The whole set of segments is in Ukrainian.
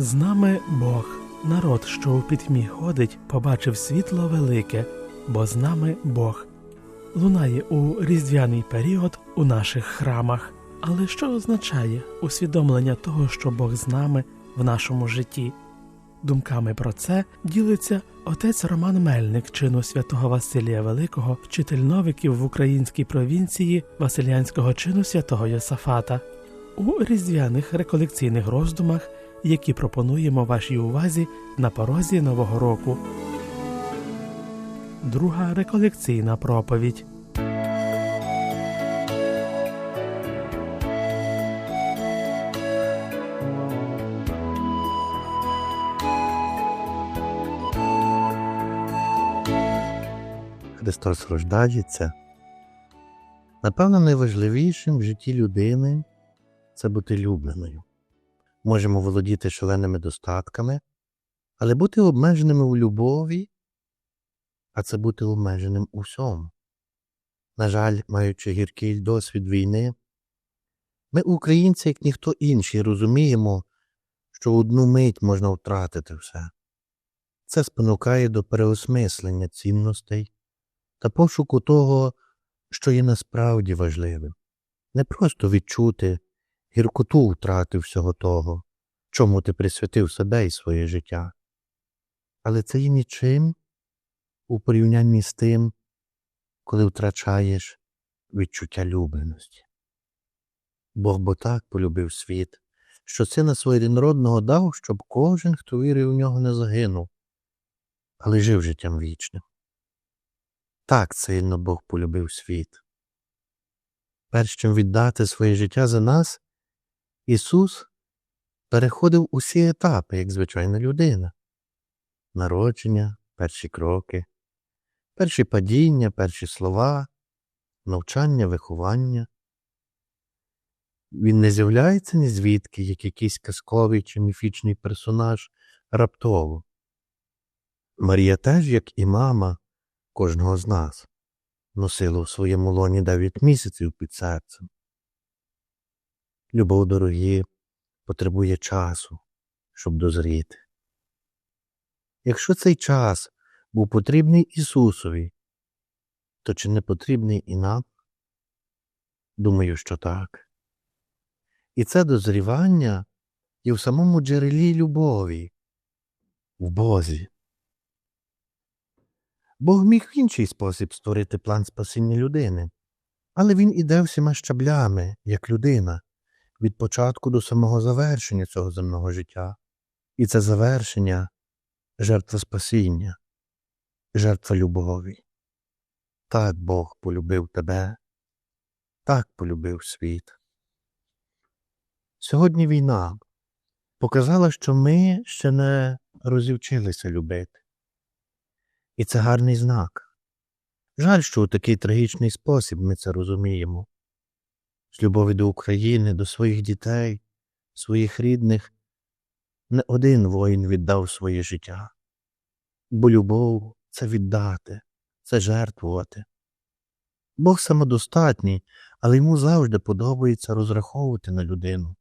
З нами Бог, народ, що у пітьмі ходить, побачив світло велике, бо з нами Бог. Лунає у різдвяний період у наших храмах. Але що означає усвідомлення того, що Бог з нами в нашому житті? Думками про це ділиться отець Роман Мельник чину святого Василія Великого, вчитель новиків в українській провінції Василянського чину святого Йосафата у різдвяних реколекційних роздумах, які пропонуємо вашій увазі на порозі Нового року. Друга реколекційна проповідь. Христос рождається. Напевно, найважливішим в житті людини це бути любленою. Можемо володіти шаленими достатками, але бути обмеженими у любові, а це бути обмеженим у всьому. На жаль, маючи гіркий досвід війни, ми, українці, як ніхто інший, розуміємо, що одну мить можна втратити все. Це спонукає до переосмислення цінностей та пошуку того, що є насправді важливим, не просто відчути гіркоту втрати всього того, чому ти присвятив себе і своє життя. Але це є нічим у порівнянні з тим, коли втрачаєш відчуття любленості. Бог бо так полюбив світ, що сина своєріднородного дав, щоб кожен, хто вірив у нього, не загинув, але жив життям вічним. Так сильно Бог полюбив світ. Перш чим віддати своє життя за нас, Ісус переходив усі етапи, як звичайна людина народження, перші кроки, перші падіння, перші слова, навчання, виховання. Він не з'являється ні звідки, як якийсь казковий чи міфічний персонаж раптово. Марія теж, як і мама, кожного з нас, носила у своєму лоні дев'ять місяців під серцем. Любов дорогі потребує часу, щоб дозріти. Якщо цей час був потрібний Ісусові, то чи не потрібний і нам? Думаю, що так. І це дозрівання є в самому джерелі любові, в Бозі. Бог міг в інший спосіб створити план спасіння людини, але він іде всіма щаблями, як людина, від початку до самого завершення цього земного життя. І це завершення жертва спасіння, жертва любові. Так Бог полюбив тебе, так полюбив світ. Сьогодні війна показала, що ми ще не розівчилися любити. І це гарний знак. Жаль, що у такий трагічний спосіб ми це розуміємо. З любові до України, до своїх дітей, своїх рідних, не один воїн віддав своє життя. Бо любов це віддати, це жертвувати. Бог самодостатній, але йому завжди подобається розраховувати на людину.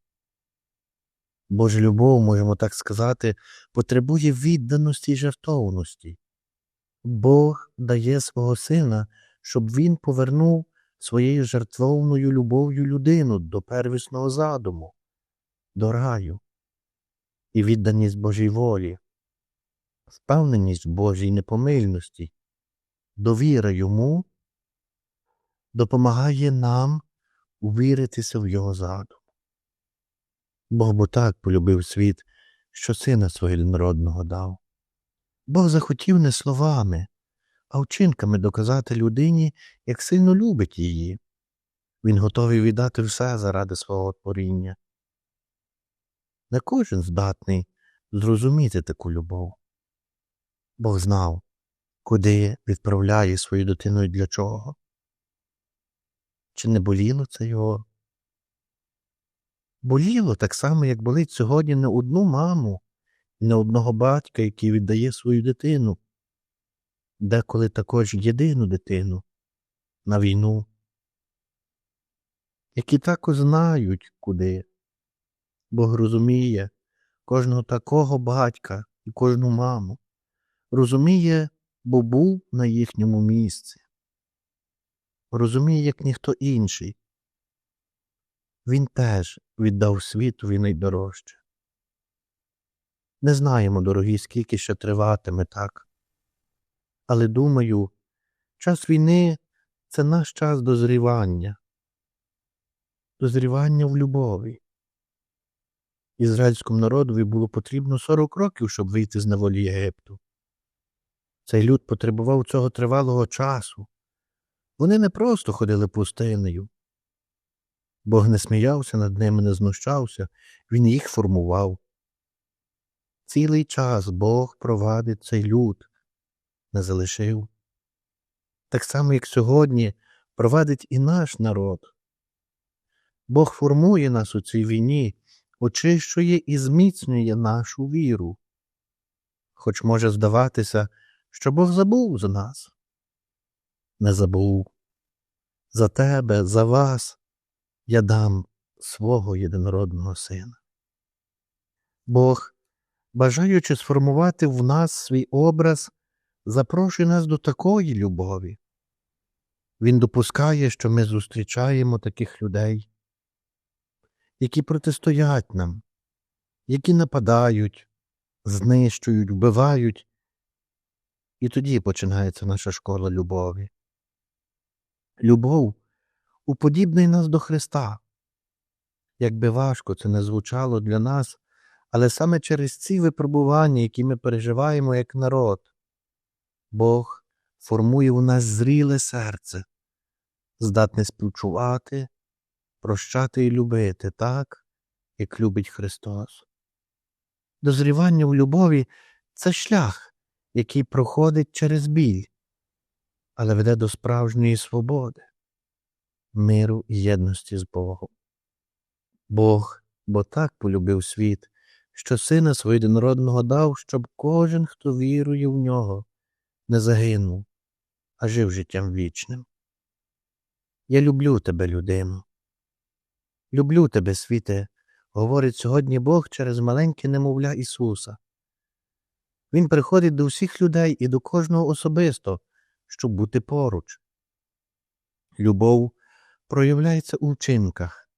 Божа любов, можемо так сказати, потребує відданості й жертовності. Бог дає свого сина, щоб він повернув своєю жертвовною любов'ю людину до первісного задуму, до раю і відданість Божій волі, впевненість Божій непомильності, довіра йому. Допомагає нам увіритися в його задум. Бог бо так полюбив світ, що сина свого народного дав. Бог захотів не словами, а вчинками доказати людині, як сильно любить її. Він готовий віддати все заради свого творіння. Не кожен здатний зрозуміти таку любов. Бог знав, куди відправляє свою дитину і для чого. Чи не боліло це його? Боліло так само, як болить сьогодні не одну маму, не одного батька, який віддає свою дитину, деколи також єдину дитину на війну, які також знають куди. Бог розуміє, кожного такого батька і кожну маму. Розуміє, бо був на їхньому місці. Розуміє, як ніхто інший. Він теж віддав світові найдорожче. Не знаємо, дорогі, скільки ще триватиме так. Але думаю, час війни це наш час дозрівання, дозрівання в любові. Ізраїльському народові було потрібно 40 років, щоб вийти з неволі Єгипту. Цей люд потребував цього тривалого часу. Вони не просто ходили пустинею. Бог не сміявся над ними, не знущався, він їх формував. Цілий час Бог провадить цей люд, не залишив. Так само, як сьогодні провадить і наш народ. Бог формує нас у цій війні, очищує і зміцнює нашу віру. Хоч може здаватися, що Бог забув за нас. Не забув. За тебе, за вас я дам свого єдинородного сина. Бог, бажаючи сформувати в нас свій образ, запрошує нас до такої любові. Він допускає, що ми зустрічаємо таких людей, які протистоять нам, які нападають, знищують, вбивають. І тоді починається наша школа любові. Любов уподібнить нас до Христа. Якби важко це не звучало для нас, але саме через ці випробування, які ми переживаємо як народ, Бог формує у нас зріле серце, здатне співчувати, прощати і любити так, як любить Христос. Дозрівання в любові це шлях, який проходить через біль, але веде до справжньої свободи, миру і єдності з Богом. Бог бо так полюбив світ, що сина свого єдинородного дав, щоб кожен, хто вірує в нього, не загинув, а жив життям вічним. Я люблю тебе, людину. Люблю тебе, світе, говорить сьогодні Бог через маленьке немовля Ісуса. Він приходить до всіх людей і до кожного особисто, щоб бути поруч. Любов проявляється у вчинках,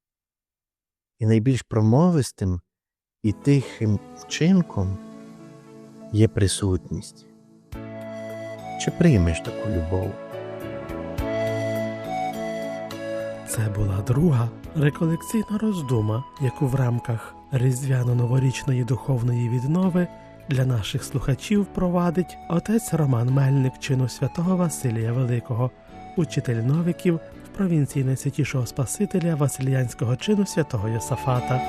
і найбільш промовистим і тихим вчинком є присутність. Чи приймеш таку любов? Це була друга реколекційна роздума, яку в рамках різдвяно-новорічної духовної віднови для наших слухачів провадить отець Роман Мельник чину святого Василія Великого, учитель новиків в провінції Найсвятішого Спасителя Васильянського чину святого Йосафата.